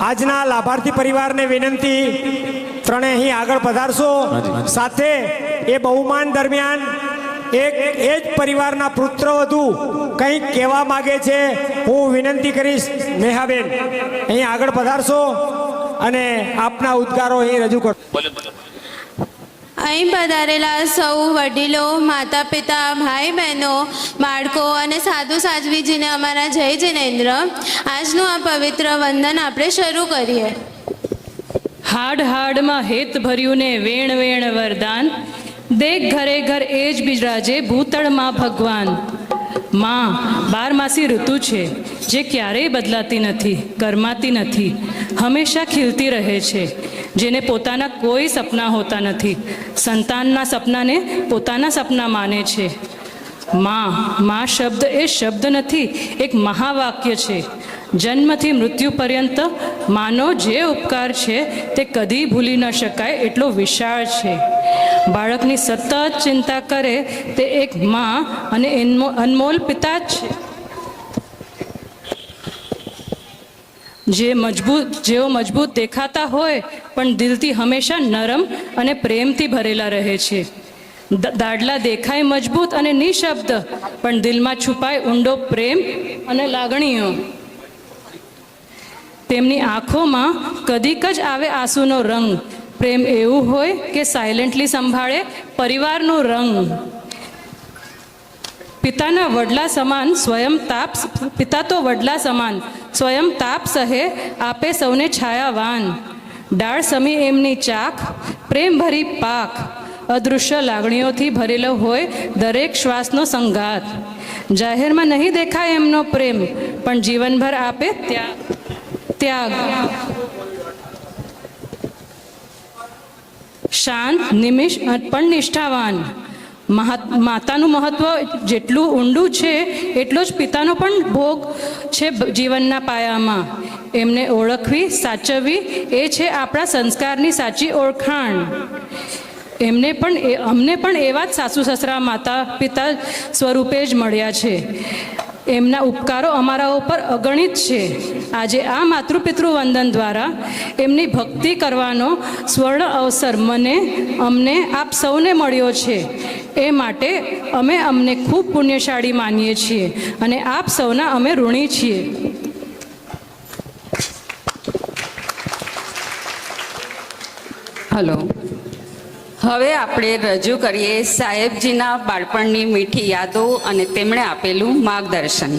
આજના લાભાર્થી પરિવારને વિનંતી ત્રણે અહીં આગળ પધારશો. સાથે એ બહુમાન દરમિયાન એક એ જ પરિવારના પુત્રવધુ કંઈક કહેવા માગે છે હું વિનંતી કરીશ નેહાબેન અહીં આગળ પધારશો અને આપના ઉદ્ગારો અહીં રજૂ કરો. અહીં પધારેલા સૌ વડીલો માતા પિતા ભાઈ બહેનો બાળકો અને સાધુ સાધ્વીજીને અમારા જય જિનેન્દ્ર. આજનું આ પવિત્ર વંદન આપણે શરૂ કરીએ. હાડ હાડમાં હેત ભર્યું ને વેણ વેણ વરદાન. દેખ ઘરે ઘર એ જ બિરાજે ભૂતળમાં ભગવાન. માં, બારમાસી ઋતુ છે, જે ક્યારેય બદલાતી નથી, ગરમાતી નથી, હંમેશા ખીલતી રહે છે, જેને પોતાના કોઈ સપના હોતા નથી, સંતાનના સપનાને પોતાના સપના માને છે. માં માં શબ્દ એ શબ્દ નથી, એક મહાવાક્ય છે. જન્મથી મૃત્યુ પર્યંત માનો જે ઉપકાર છે, તે કદી ભૂલી ન શકાય એટલો વિશાળ છે. બાળકની સતત ચિંતા કરે તે એક માં અને અનમોલ પિતા જ છે. જે મજબૂત, જેઓ મજબૂત દેખાતા હોય, પણ દિલથી હંમેશા નરમ અને પ્રેમથી ભરેલા રહે છે. દાડલા દેખાય મજબૂત અને નિશબ્દ, પણ દિલમાં છુપાય ઊંડો પ્રેમ અને લાગણીઓ. તેમની આંખોમાં કદીક જ આવે આંસુનો રંગ પ્રેમ એવું હોય કે સાયલેન્ટલી સંભાળે પરિવારનો રંગ. પિતાના વડલા સમાન સ્વયં તાપ પિતા તો વડલા સમાન, સ્વયં તાપ સહે, આપે સૌને છાયાવાન. ડાળ સમી એમની ચાખ, પ્રેમ ભરી પાક અદૃશ્ય લાગણીઓથી ભરેલો હોય દરેક શ્વાસનો સંઘાત જાહેરમાં નહીં દેખાય એમનો પ્રેમ, પણ જીવનભર આપે ત્યાગ. ત્યાગ. શાંત નિમિષ પણ નિષ્ઠાવાન. માતાનું મહત્વ જેટલું ઊંડું છે, એટલો જ પિતાનો પણ ભોગ છે જીવનના પાયામાં. એમને ઓળખવી, સાચવવી, એ છે આપણા સંસ્કારની સાચી ઓળખાણ. એમને પણ અમને પણ એવા જ સાસુ સસરા માતા પિતા સ્વરૂપે જ મળ્યા છે. એમના ઉપકારો અમારા ઉપર અગણિત છે. આજે આ માતૃપિતૃ વંદન દ્વારા એમની ભક્તિ કરવાનો સ્વર્ણ અવસર મને, અમને, આપ સૌને મળ્યો છે. એ માટે અમે અમને ખૂબ પુણ્યશાળી માનીએ છીએ અને આપ સૌના અમે ઋણી છીએ. હલો હવે આપણે રજૂ કરીએ સાહેબજીના બાળપણની મીઠી યાદો અને તેમણે આપેલું માર્ગદર્શન.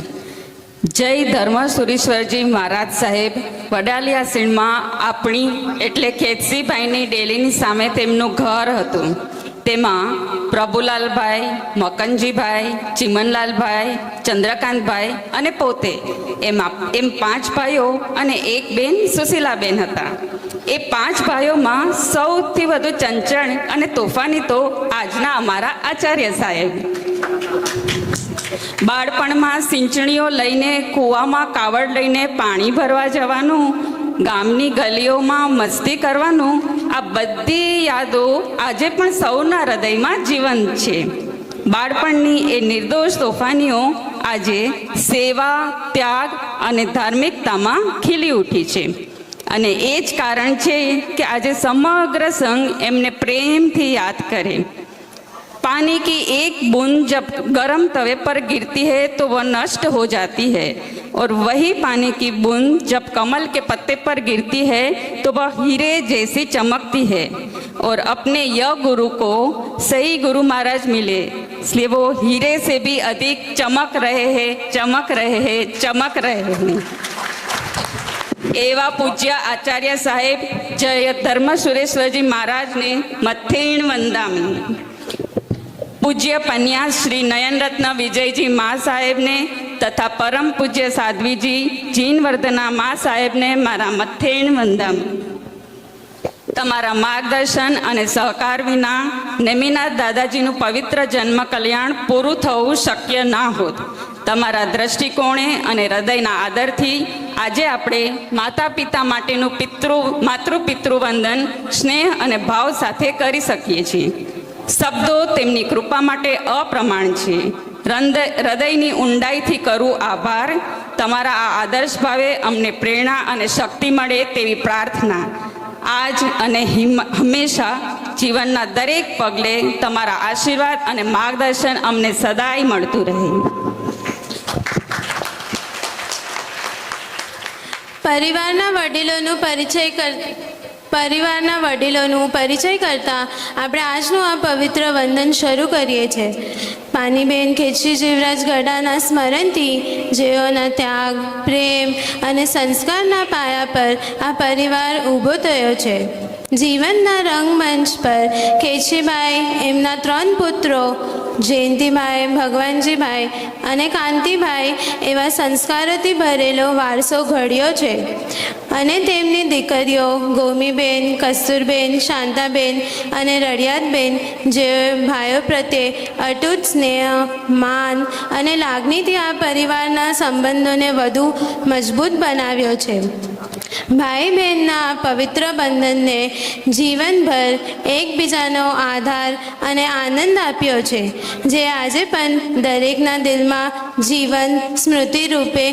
જય ધર્મ સુરેશ્વરજી મહારાજ સાહેબ. વડાલિયા સીણમાં આપણી એટલે ખેતસીભાઈની ડેલીની સામે તેમનું ઘર હતું. તેમાં પ્રભુલાલભાઈ, મકનજીભાઈ, ચિમનલાલભાઈ, ચંદ્રકાંતભાઈ અને પોતે. એમાં એમ પાંચ ભાઈઓ અને એક બેન સુશીલાબેન હતા. એ પાંચ ભાઈઓમાં સૌથી વધુ ચંચળ અને તોફાની તો આજના અમારા આચાર્ય સાહેબ. બાળપણમાં સિંચણીઓ લઈને, કૂવામાં કાવડ લઈને પાણી ભરવા જવાનું ગામની ગલીઓમાં મસ્તી કરવાનું આ બધી યાદો આજે પણ સૌના હૃદયમાં જીવંત છે. બાળપણની એ નિર્દોષ તોફાનીઓ આજે સેવા, ત્યાગ અને ધાર્મિકતામાં ખીલી ઉઠી છે. અને એ જ કારણ છે કે આજે સમગ્ર સંઘ એમને પ્રેમથી યાદ કરે. पानी की एक बूंद जब गर्म तवे पर गिरती है तो वह नष्ट हो जाती है और वही पानी की बूंद जब कमल के पत्ते पर गिरती है तो वह हीरे जैसी चमकती है और अपने यह गुरु को सही गुरु महाराज मिले इसलिए वो हीरे से भी अधिक चमक रहे हैं चमक रहे हैं चमक रहे हैं એવા પૂજ્ય આચાર્ય સાહેબ જય ધર્મ સુરેશ્વરજી મહારાજને મથેણ વંદામી પૂજ્ય પન્યા શ્રી નયનરત્ન વિજયજી મા સાહેબને તથા પરમ પૂજ્ય સાધ્વીજી જીનવર્ધના મા સાહેબને મારા મથેણ વંદમ. તમારા માર્ગદર્શન અને સહકાર વિના નેમિનાથ દાદાજીનું પવિત્ર જન્મ કલ્યાણ પૂરું થવું શક્ય ના હોત. તમારા દ્રષ્ટિકોણે અને હૃદયના આદરથી આજે આપણે માતા પિતા માટેનું પિતૃ માતૃ પિતૃ વંદન સ્નેહ અને ભાવ સાથે કરી શકીએ છીએ. શબ્દો તેમની કૃપા માટે અપ્રમાણ છે. હૃદયની ઊંડાઈથી કરું આભાર. તમારા આ આદર્શ ભાવે અમને પ્રેરણા અને શક્તિ મળે તેવી પ્રાર્થના. આજ અને હિમ- હંમેશા જીવનના દરેક પગલે તમારા આશીર્વાદ અને માર્ગદર્શન અમને સદાય મળતું રહે. પરિવારના વડીલોનું પરિચય કર પરિવારના વડીલોનું પરિચય કરતા આપણે આજનું આ પવિત્ર વંદન શરૂ કરીએ છીએ પાનીબેન ખેચરી જીવરાજ ગઢાના સ્મરણથી જેઓના ત્યાગ, પ્રેમ અને સંસ્કારના પાયા પર આ પરિવાર ઊભો થયો છે. જીવનના રંગમંચ પર કેશીબાઈ એમના ત્રણ પુત્રો જયંતિભાઈ ભગવાનજીભાઈ અને કાંતિભાઈ એવા સંસ્કારોથી ભરેલો વારસો ઘડ્યો છે. અને તેમની દીકરીઓ ગોમીબેન, કસ્તુરબેન, શાંતાબેન અને રડિયાતબેન જે ભાઈઓ પ્રત્યે અટૂટ સ્નેહ, માન અને લાગણીથી આ પરિવારના સંબંધોને વધુ મજબૂત બનાવ્યો છે. ભાઈ બહેનના પવિત્ર બંધનને જીવનભર એકબીજાનો આધાર અને આનંદ આપ્યો છે, જે આજે પણ દરેકના દિલમાં જીવન સ્મૃતિ રૂપે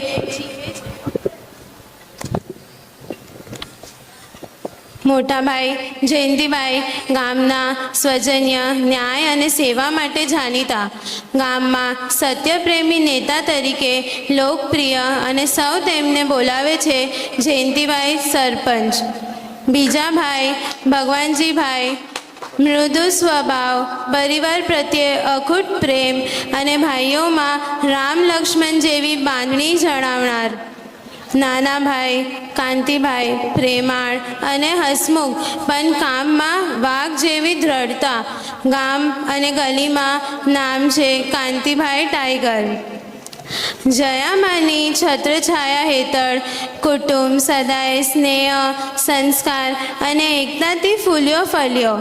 મોટાભાઈ, જયંતિભાઈ, ગામના સ્વજન્ય, ન્યાય અને સેવા માટે જાણીતા. ગામમાં સત્યપ્રેમી નેતા તરીકે લોકપ્રિય અને સૌ તેમને બોલાવે છે જયંતિભાઈ સરપંચ. બીજા ભાઈ, ભગવાનજીભાઈ, મૃદુ સ્વભાવ, પરિવાર પ્રત્યે અખૂટ પ્રેમ અને ભાઈઓમાં રામ લક્ષ્મણ જેવી બાંધણી જણાવનાર. નાના ભાઈ કાંતિભાઈ, પ્રેમાળ અને હસમુખ પણ કામમાં વાઘ જેવી દ્રઢતા. ગામ અને ગલીમાં નામ છે કાંતિભાઈ ટાઈગર. જયામાની છત્રછાયા હેઠળ કુટુંબ સદાય સ્નેહ, સંસ્કાર અને એકતાથી ફૂલ્યો ફલ્યો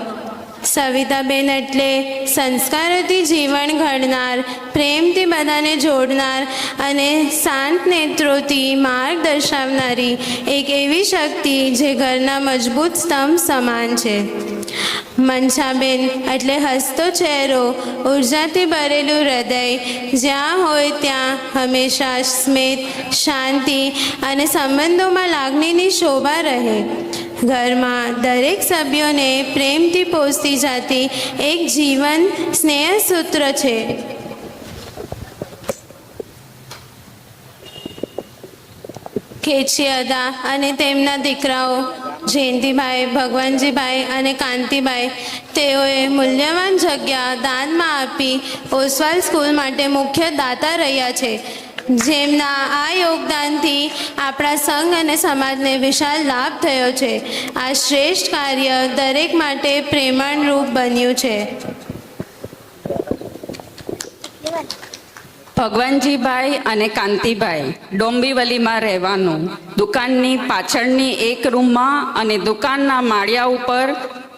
સવિતાબેન એટલે સંસ્કારોથી જીવન ઘડનાર, પ્રેમથી બધાને જોડનાર અને શાંત નેત્રોથી માર્ગ દર્શાવનારી એક એવી શક્તિ જે ઘરના મજબૂત સ્તંભ સમાન છે. મનસાબેન એટલે હસતો ચહેરો, ઉર્જાથી ભરેલું હૃદય, જ્યાં હોય ત્યાં હંમેશા સ્મિત, શાંતિ અને સંબંધોમાં લાગણીની શોભા રહે. ઘરમાં દરેક સભ્યોને પ્રેમથી પોષતી જાતી એક જીવન સ્નેહ સૂત્ર છે. ખેચી અને તેમના દીકરાઓ, જયંતિભાઈ, ભગવાનજીભાઈ અને કાંતિભાઈ, તેઓએ મૂલ્યવાન જગ્યા દાનમાં આપી ઓસવાલ સ્કૂલ માટે મુખ્ય દાતા રહ્યા છે. જેમના આ યોગદાનથી આપણા સંઘ અને સમાજને વિશાળ લાભ થયો છે. આ શ્રેષ્ઠ કાર્ય દરેક માટે પ્રેમાણરૂપ બન્યું છે. ભગવાનજીભાઈ અને કાંતિભાઈ, ડોંબીવલીમાં રહેવાનું. દુકાનની પાછળની એક રૂમમાં અને દુકાનના માળિયા ઉપર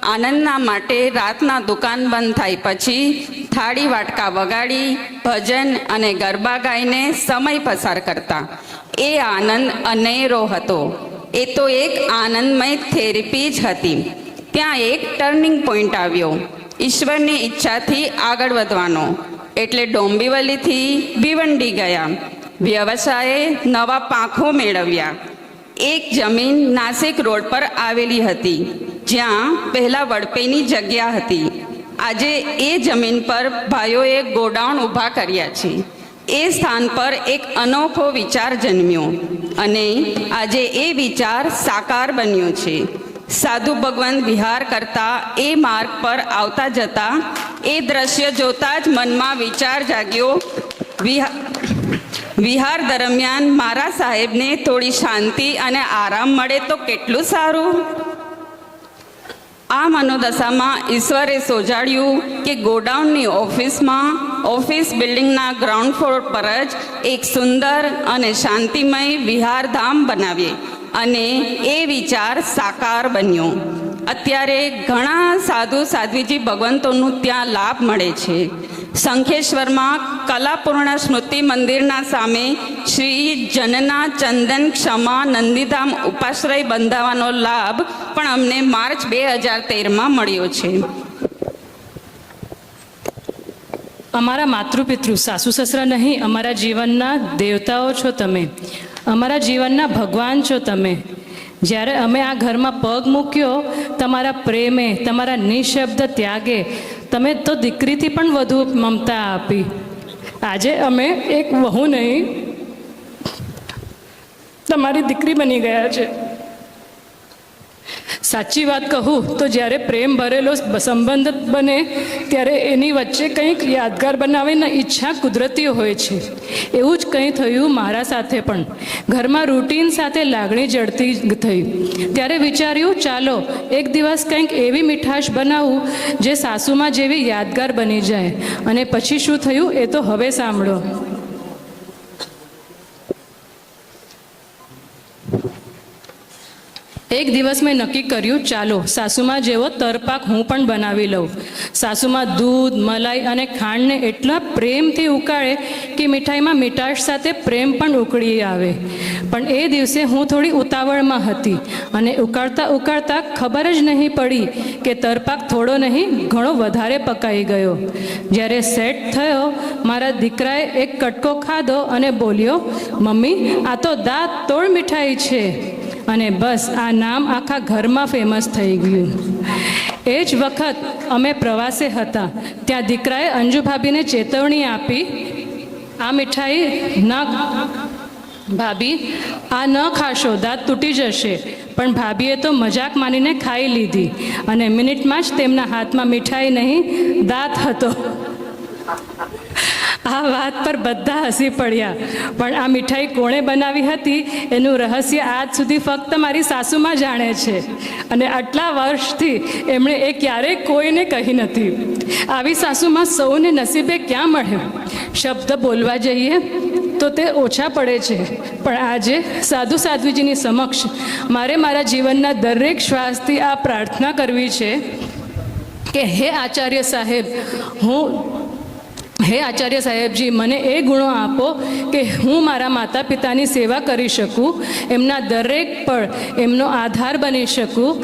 આનંદના માટે રાતના દુકાન બંધ થાય પછી થાળી, વાટકા વગાડી, ભજન અને ગરબા ગાઈને સમય પસાર કરતા. એ આનંદ અનેરો હતો. એ તો એક આનંદમય થેરપી જ હતી. ત્યાં એક ટર્નિંગ પોઈન્ટ આવ્યો. ઈશ્વરની ઈચ્છાથી આગળ વધવાનો. એટલે ડોંબીવલીથી ભીવંડી ગયા. વ્યવસાયે નવા પાંખો મેળવ્યા. એક જમીન નાસિક રોડ પર આવેલી હતી. જ્યાં પહેલાં વડપેની જગ્યા હતી. આજે એ જમીન પર ભાઈઓએ ગોડાઉન ઊભા કર્યા છે. એ સ્થાન પર એક અનોખો વિચાર જન્મ્યો અને આજે એ વિચાર સાકાર બન્યો છે. સાધુ ભગવાન વિહાર કરતા એ માર્ગ પર આવતા જતા એ દ્રશ્ય જોતા જ મનમાં વિચાર જાગ્યો, વિહા વિહાર દરમિયાન મારા સાહેબને થોડી શાંતિ અને આરામ મળે તો કેટલું સારું? આ મનોદશામાં ઈશ્વરે સોજાડ્યું કે ગોડાઉનની ઓફિસમાં, ઓફિસ બિલ્ડિંગના ગ્રાઉન્ડ ફ્લોર પર જ એક સુંદર અને શાંતિમય વિહારધામ બનાવીએ અને એ વિચાર સાકાર બન્યો. અત્યારે ઘણા સાધુ સાધ્વીજી ભગવંતોનું ત્યાં લાભ મળે છે. શંખેશ્વરમાં કલાપૂર્ણ સ્મૃતિ મંદિરના સામે શ્રી જનના ચંદન ક્ષમા નંદીધામ ઉપાશ્રય બંધાવવાનો લાભ પણ અમને માર્ચ બે હજાર તેરમાં મળ્યો છે. અમારા માતૃપિતૃ, સાસુ સસરા નહીં, અમારા જીવનના દેવતાઓ છો તમે. અમારા જીવનના ભગવાન છો તમે. જ્યારે અમે આ ઘરમાં પગ મૂક્યો, તમારા પ્રેમે, તમારા નિશબ્દ ત્યાગે તમે તો દીકરીથી પણ વધુ મમતા આપી. આજે અમે એક વહુ નહીં. તમારી દીકરી બની ગયા છે. સાચી વાત કહું તો જ્યારે પ્રેમ ભરેલો સંબંધ બને, ત્યારે એની વચ્ચે કંઈક યાદગાર બનાવીને ઈચ્છા કુદરતી હોય છે. એવું જ કંઈ થયું મારા સાથે પણ. ઘરમાં રૂટીન સાથે લાગણી જડતી થઈ. ત્યારે વિચાર્યું, ચાલો, એક દિવસ કંઈક એવી મીઠાશ બનાવું, જે સાસુમાં જેવી યાદગાર બની જાય. અને પછી શું થયું એ તો હવે સાંભળો. એક દિવસ મેં નક્કી કર્યું, ચાલો, સાસુમાં જેવો તરપાક હું પણ બનાવી લઉં. સાસુમાં દૂધ, મલાઈ અને ખાંડને એટલા પ્રેમથી ઉકાળે કે મીઠાઈમાં મીઠાશ સાથે પ્રેમ પણ ઉકળી આવે. પણ એ દિવસે હું થોડી ઉતાવળમાં હતી અને ઉકાળતા ઉકાળતા ખબર જ નહીં પડી કે તરપાક થોડો નહીં, ઘણો વધારે પકાઈ ગયો. જ્યારે સેટ થયો, મારા દીકરાએ એક કટકો ખાધો અને બોલ્યો, મમ્મી, આ તો દાંત તોડ મીઠાઈ છે. અને બસ આ નામ આખા ઘરમાં ફેમસ થઈ ગયું. એ જ વખત અમે પ્રવાસે હતા. ત્યાં દીકરાએ અંજુ ભાભીને ચેતવણી આપી, આ મીઠાઈ ન ભાભી, આ ન ખાશો, દાંત તૂટી જશે. પણ ભાભીએ તો મજાક માનીને ખાઈ લીધી અને મિનિટમાં જ તેમના હાથમાં મીઠાઈ નહીં, દાંત હતો. આ વાત પર બધા હસી પડ્યા. પણ આ મીઠાઈ કોણે બનાવી હતી, એનું રહસ્ય આજ સુધી ફક્ત મારી સાસુમાં જાણે છે. અને આટલા વર્ષથી એમણે એ ક્યારેય કોઈને કહી નથી. આવી સાસુમાં સૌને નસીબે ક્યાં મળ્યું શબ્દ બોલવા જઈએ તો તે ઓછા પડે છે. પણ આજે સાધુ સાધ્વીજીની સમક્ષ મારે મારા જીવનના દરેક શ્વાસથી આ પ્રાર્થના કરવી છે કે હે આચાર્ય સાહેબ, હું હે આચાર્ય સાહેબજી, મને એ ગુણો આપો કે હું મારા માતા પિતાની સેવા કરી શકું, એમના દરેક પળ એમનો આધાર બની શકું,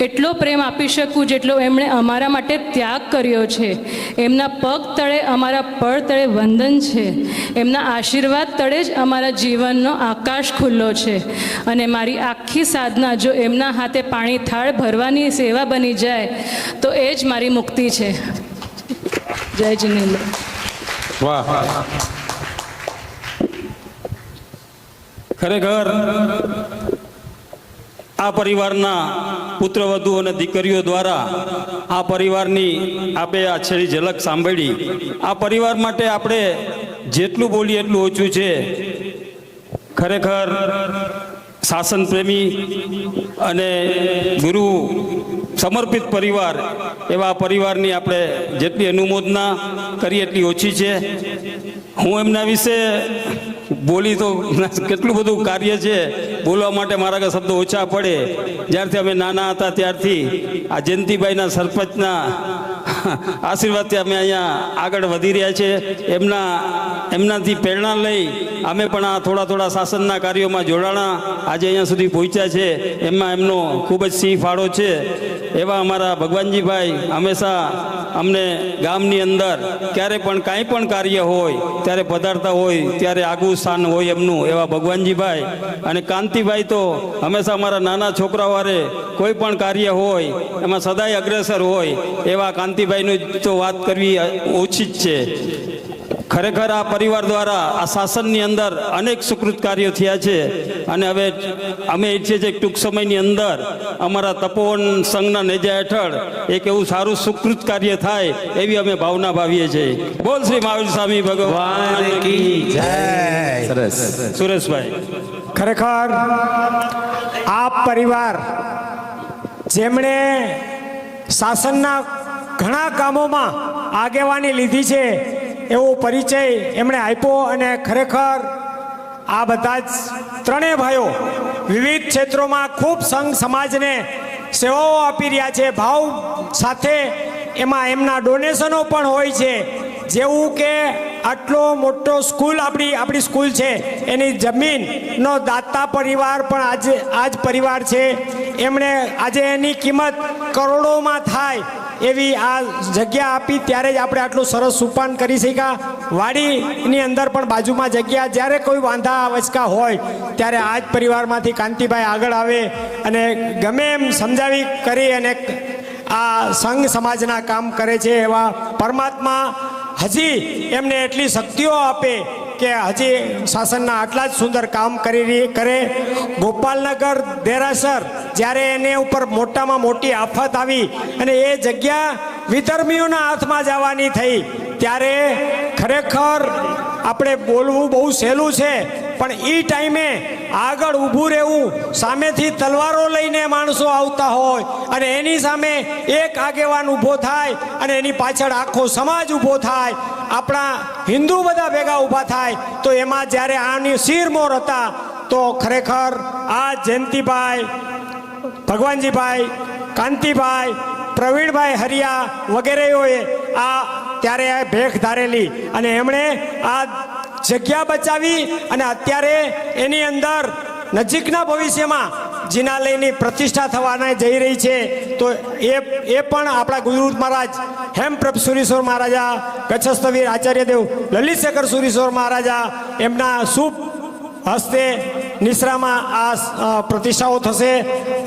એટલો પ્રેમ આપી શકું જેટલો એમણે અમારા માટે ત્યાગ કર્યો છે. એમના પગ તળે અમારા પળ તળે વંદન છે. એમના આશીર્વાદ તળે જ અમારા જીવનનો આકાશ ખુલ્લો છે. અને મારી આખી સાધના જો એમના હાથે પાણી થાળ ભરવાની સેવા બની જાય, તો એ જ મારી મુક્તિ છે. જય જિનેન્દ્ર. વાહ. ખરેખર, આ પરિવારના પુત્રવધુ અને દીકરીઓ દ્વારા આ પરિવારની આપે આ છેલ્લી ઝલક સાંભળી. આ પરિવાર માટે આપણે જેટલું બોલીએ એટલું ઓછું છે. ખરેખર શાસન પ્રેમી અને ગુરુ સમર્પિત પરિવાર, એવા પરિવારની આપણે જેટલી અનુમોદના કરીએ એટલી ઓછી છે. હું એમના વિશે બોલી તો કેટલું બધું કાર્ય છે, બોલવા માટે મારા શબ્દો ઓછા પડે. જ્યારથી અમે નાના હતા ત્યારથી આ જયંતિભાઈના સરપંચના આશીર્વાદથી અમે અહીંયા આગળ વધી રહ્યા છે. એમના, એમનાથી પ્રેરણા લઈ અમે પણ આ થોડા થોડા શાસનના કાર્યોમાં જોડાણા. આજે અહીંયા સુધી પહોંચ્યા છે. એમાં એમનો ખૂબ જ સિંહ ફાળો છે. એવા અમારા ભગવાનજીભાઈ હંમેશા અમને ગામની અંદર ક્યારે પણ કાંઈ પણ કાર્ય હોય, ત્યારે પધારતા હોય, ત્યારે આગવું સ્થાન હોય એમનું, એવા ભગવાનજીભાઈ. અને કાંતિભાઈ તો હંમેશા અમારા નાના છોકરાઓ કોઈ પણ કાર્ય હોય, એમાં સદાય અગ્રેસર હોય, એવા કાંતિભાઈની તો વાત કરવી ઓછી જ છે. ખરેખર આ પરિવાર દ્વારા આ શાસનની અંદર અનેક સુકૃત કાર્યો થયા છે. અને હવે અમે ઈચ્છીએ છીએ કે ટૂંક સમયની અંદર અમારા તપોવન સંઘના નેજા હેઠળ એક એવું સારું સુકૃત કાર્ય થાય એવી અમે ભાવના ભાવીએ છીએ. બોલ શ્રી મહાવીર સ્વામી ભગવાન સરસ. સુરેશભાઈ. ખરેખર આ પરિવાર જેમણે શાસનના ઘણા કામોમાં આગેવાની લીધી છે એવો પરિચય એમણે આપ્યો અને ખરેખર આ બધા જ ત્રણેય ભાઈઓ વિવિધ ક્ષેત્રોમાં ખૂબ સંઘ સમાજને સેવાઓ આપી રહ્યા છે. ભાવ સાથે એમાં એમના ડોનેશનો પણ હોય છે. જેવું કે આટલો મોટો સ્કૂલ આપણી આપણી સ્કૂલ છે. એની જમીનનો દાતા પરિવાર પણ આજે આ પરિવાર છે. એમણે આજે એની કિંમત કરોડોમાં થાય. એવી આ જગ્યા આપી ત્યારે જ આપણે આટલું સરસ સુપાન કરી શક્યા. વાડીની અંદર પણ બાજુમાં જગ્યા, જ્યારે કોઈ વાંધા, વચકા હોય, ત્યારે આ જ પરિવારમાંથી કાંતિભાઈ આગળ આવે અને ગમે એમ સમજાવી કરી અને આ સંઘ સમાજના કામ કરે છે એવા પરમાત્મા હજી એમને એટલી શક્તિઓ આપે કે હજી શાસનના આટલા જ સુંદર કામ કરી કરે ગોપાલનગર દેરાસર, જ્યારે એને ઉપર મોટામાં મોટી આફત આવી અને એ જગ્યા વિધર્મીઓના હાથમાં જવાની થઈ. ત્યારે ખરેખર આપણે બોલવું બહુ સહેલું છે, પણ એ ટાઈમે આગળ ઊભું રહેવું, સામેથી તલવારો લઈને માણસો આવતા હોય અને એની સામે એક આગેવાન ઊભો થાય અને એની પાછળ આખો સમાજ ઊભો થાય. આપણા હિન્દુ બધા ભેગા ઊભા થાય, તો એમાં જ્યારે આની શિરમોર હતા, તો ખરેખર આ જયંતિભાઈ, ભગવાનજીભાઈ, કાંતિભાઈ, પ્રવીણભાઈ હરિયા વગેરેઓએ આ ત્યારે ભેખ ધારેલી અને એમણે આ જગ્યા બચાવી અને અત્યારે એની અંદર નજીકના ભવિષ્યમાં જિનાલયની પ્રતિષ્ઠા થવાને જઈ રહી છે. તો એ એ પણ આપણા ગુરુવૃત મહારાજ હેમપ્રભ સુરીશ્વર મહારાજા કચ્છસ્થવીર આચાર્યદેવ દેવ, લલિતશેખર સુરીશ્વર મહારાજા, એમના શુભ હસ્તે નિશ્રામાં આ પ્રતિષ્ઠાઓ થશે.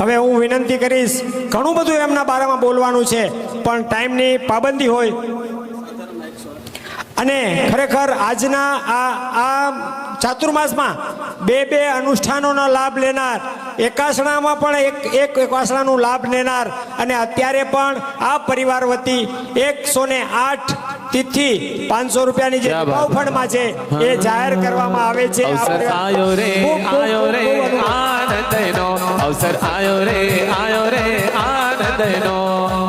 હવે હું વિનંતી કરીશ, ઘણું બધું એમના બારામાં બોલવાનું છે, પણ ટાઈમની પાબંદી હોય. અને ખરેખર આજના આ આ ચાતુર્માસમાં બે બે અનુષ્ઠાનોનો લાભ લેનાર એકાસણામાં પણ એક એક એકાસણાનો લાભ લેનાર અને અત્યારે પણ આ પરિવાર વતી એકસો ને આઠ તિથિ પાંચસો રૂપિયાની જે ભાવ ફંડમાં છે એ જાહેર કરવામાં આવે છે. આયો રે આયો રે. આનંદનો અવસર આયો રે આયો રે આનંદનો મા